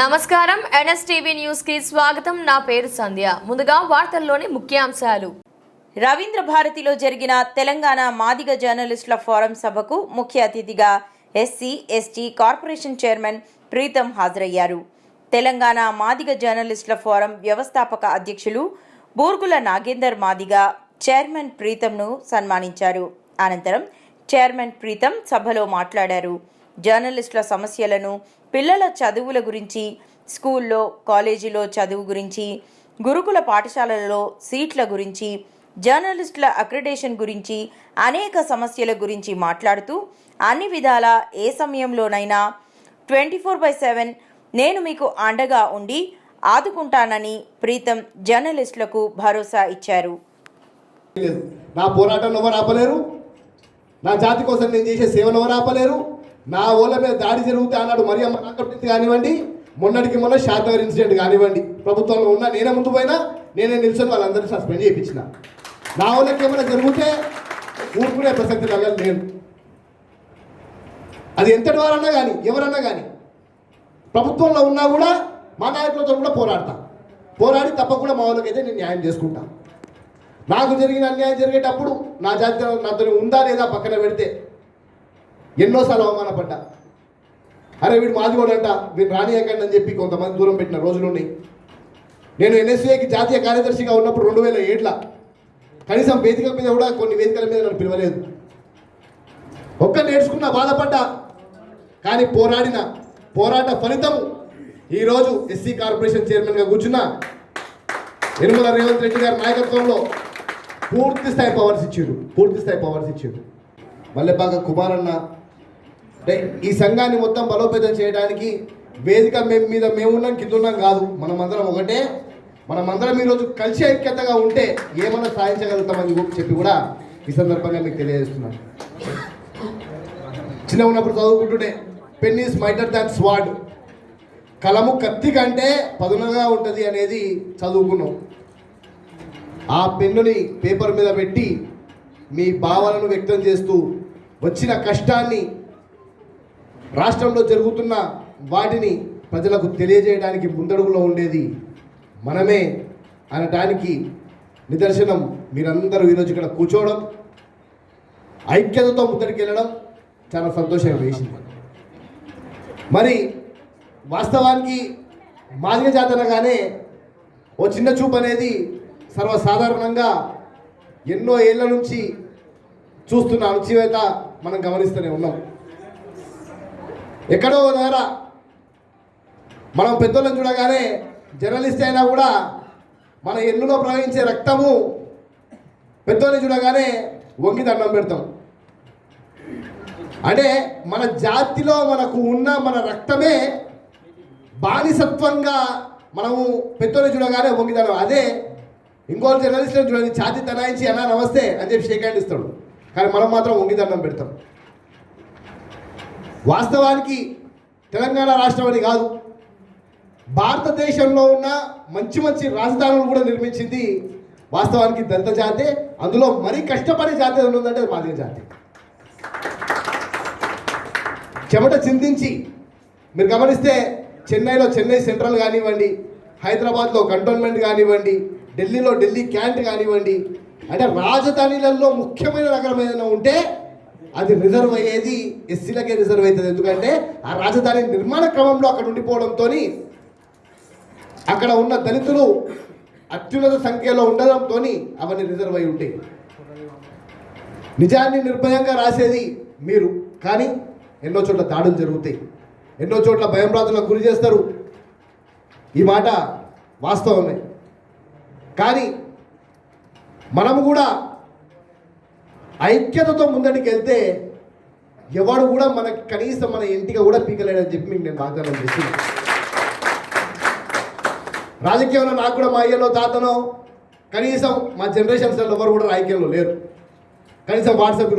నమస్కారం. ఎన్ఎస్టీవీ న్యూస్కి స్వాగతం. నా పేరు సంధ్య. ముందుగా వార్తల్లోని ముఖ్యాంశాలు. రవీంద్ర భారతిలో జరిగిన తెలంగాణ మాదిగ జర్నలిస్టుల ఫోరం సభకు ముఖ్య అతిథిగా SC ST corporation chairman Pritam హాజరయ్యారు. తెలంగాణ మాదిగ జర్నలిస్టుల ఫోరం వ్యవస్థాపక అధ్యక్షులు బూర్గుల నాగేందర్ మాదిగ చైర్మన్ ప్రీతంను సన్మానించారు. అనంతరం చైర్మన్ ప్రీతం సభలో మాట్లాడారు. జర్నలిస్టుల సమస్యలను పిల్లల చదువుల గురించి స్కూల్లో కాలేజీలో చదువు గురించి గురుకుల పాఠశాలలలో సీట్ల గురించి జర్నలిస్టుల అక్రిడేషన్ గురించి అనేక సమస్యల గురించి మాట్లాడుతూ అన్ని విధాల ఏ సమయంలోనైనా ట్వంటీ ఫోర్ బై సెవెన్ నేను మీకు అండగా ఉండి ఆదుకుంటానని ప్రీతం జర్నలిస్టులకు భరోసా ఇచ్చారు. నా పోరాటం ఎవరు ఆపలేరు? నా జాతి కోసం నేను చేసే సేవలు ఎవరు ఆపలేరు? నా ఓళ్ళ మీద దాడి జరిగితే అన్నాడు మరి అమ్మ నాకప్పింది కానివ్వండి మొన్నటికి మొన్న శాతవర్ ఇన్సిడెంట్ కానివ్వండి. ప్రభుత్వంలో ఉన్న నేనే ముందు పోయినా నేనే నిల్చొని వాళ్ళందరినీ సస్పెండ్ చేయించిన. నా వాళ్ళకి ఏమైనా జరిగితే ఊరుకునే ప్రసక్తి కలగ నేను అది ఎంతటి వారన్నా కానీ ఎవరన్నా కానీ ప్రభుత్వంలో ఉన్నా కూడా మా నాయకులతో కూడా పోరాడతా. పోరాడి తప్పకుండా మా వాళ్ళకైతే నేను న్యాయం చేసుకుంటా. నాకు జరిగిన అన్యాయం జరిగేటప్పుడు నా జాతి నాతో ఉందా లేదా పక్కన పెడితే ఎన్నోసార్లు అవమానపడ్డా. అరే వీడు మాదిగోడు అంట వీడు రానియకండి అని చెప్పి కొంతమంది దూరం పెట్టిన రోజులు నేను ఎన్ఎస్ఏకి జాతీయ కార్యదర్శిగా ఉన్నప్పుడు రెండు వేల ఏడులో కనీసం వేదిక మీద కూడా కొన్ని వేదికల మీద నన్ను పిలవలేదు. ఒక్క నేర్చుకున్న బాధపడ్డా కానీ పోరాడిన పోరాట ఫలితం ఈరోజు ఎస్సీ కార్పొరేషన్ చైర్మన్గా కూర్చున్న నిర్మల రేవంత్ రెడ్డి గారి నాయకత్వంలో పూర్తి స్థాయి పవర్స్ ఇచ్చారు పూర్తి స్థాయి పవర్స్ ఇచ్చారు. మల్లెపాక కుమారన్న ఈ సంఘాన్ని మొత్తం బలోపేతం చేయడానికి వేదిక మేము మీద మేము ఉన్నాం కింద ఉన్నాం కాదు. మనమందరం ఒకటే. మనమందరం ఈరోజు కలిసి ఐక్యతగా ఉంటే ఏమైనా సాధించగలుగుతామని చెప్పి కూడా ఈ సందర్భంగా మీకు తెలియజేస్తున్నాను. చిన్న ఉన్నప్పుడు చదువుకుంటుంటే పెన్ ఈస్ మైటర్ దాన్ స్వాడ్ కలము కత్తి కంటే పదునగా ఉంటుంది అనేది చదువుకున్నాం. ఆ పెన్నుని పేపర్ మీద పెట్టి మీ భావాలను వ్యక్తం చేస్తూ వచ్చిన కష్టాన్ని రాష్ట్రంలో జరుగుతున్న వాటిని ప్రజలకు తెలియజేయడానికి ముందడుగులో ఉండేది మనమే అనడానికి నిదర్శనం మీరందరూ ఈరోజు ఇక్కడ కూర్చోవడం ఐక్యతతో ముందరికి వెళ్ళడం చాలా సంతోషంగా వేసింది. మరి వాస్తవానికి మాదిగ జాతరగానే ఓ చిన్న చూపు అనేది సర్వసాధారణంగా ఎన్నో ఏళ్ళ నుంచి చూస్తున్న అణచివేత మనం గమనిస్తూనే ఉన్నాం. ఎక్కడో దగ్గర మనం పెద్దోళ్ళని చూడగానే జర్నలిస్ట్ అయినా కూడా మన ఎన్నులో ప్రవహించే రక్తము పెద్దోళ్ళని చూడగానే వంగి దండం పెడతాం. అంటే మన జాతిలో మనకు ఉన్న మన రక్తమే బానిసత్వంగా మనము పెద్దోళ్ళని చూడగానే వంగిదండం అదే ఇంకో జర్నలిస్ట్ చూడండి ఛాతి తనాయించి అన్నా నమస్తే అని చెప్పి షేక్ హ్యాండ్ ఇస్తాడు. కానీ మనం మాత్రం వంగిదండం పెడతాం. వాస్తవానికి తెలంగాణ రాష్ట్రం అని కాదు. భారతదేశంలో ఉన్న మంచి మంచి రాజధానులు కూడా నిర్మించింది వాస్తవానికి దంత జాతి. అందులో మరీ కష్టపడే జాతి ఉందంటే అది మాదిగ జాతి. చెమట చిందించి మీరు గమనిస్తే చెన్నైలో చెన్నై సెంట్రల్ కానివ్వండి హైదరాబాద్లో కంటోన్మెంట్ కానివ్వండి ఢిల్లీలో ఢిల్లీ క్యాంట్ కానివ్వండి అంటే రాజధానిలలో ముఖ్యమైన నగరం ఏదైనా ఉంటే అది రిజర్వ్ అయ్యేది ఎస్సీలకే రిజర్వ్ అవుతుంది. ఎందుకంటే ఆ రాజధాని నిర్మాణ క్రమంలో అక్కడ ఉండిపోవడంతో అక్కడ ఉన్న దళితులు అత్యున్నత సంఖ్యలో ఉండడంతో అవన్నీ రిజర్వ్ అయి ఉంటాయి. నిజాన్ని నిర్భయంగా రాసేది మీరు. కానీ ఎన్నో చోట్ల దాడులు జరుగుతాయి. ఎన్నో చోట్ల భయంభ్రాతులకు గురి చేస్తారు. ఈ మాట వాస్తవమే. కానీ మనము కూడా ఐక్యతతో ముందడికి వెళ్తే ఎవడు కూడా మనకి కనీసం మన ఇంటిగా కూడా పీకలేడని చెప్పి మీకు నేను వాగ్దానం చేస్తున్నాను రాజకీయంలో నాకు కూడా మా అయ్యలో తాతనో కనీసం మా జనరేషన్స్లో ఎవరు కూడా రాజకీయంలో లేరు. కనీసం వాట్సాప్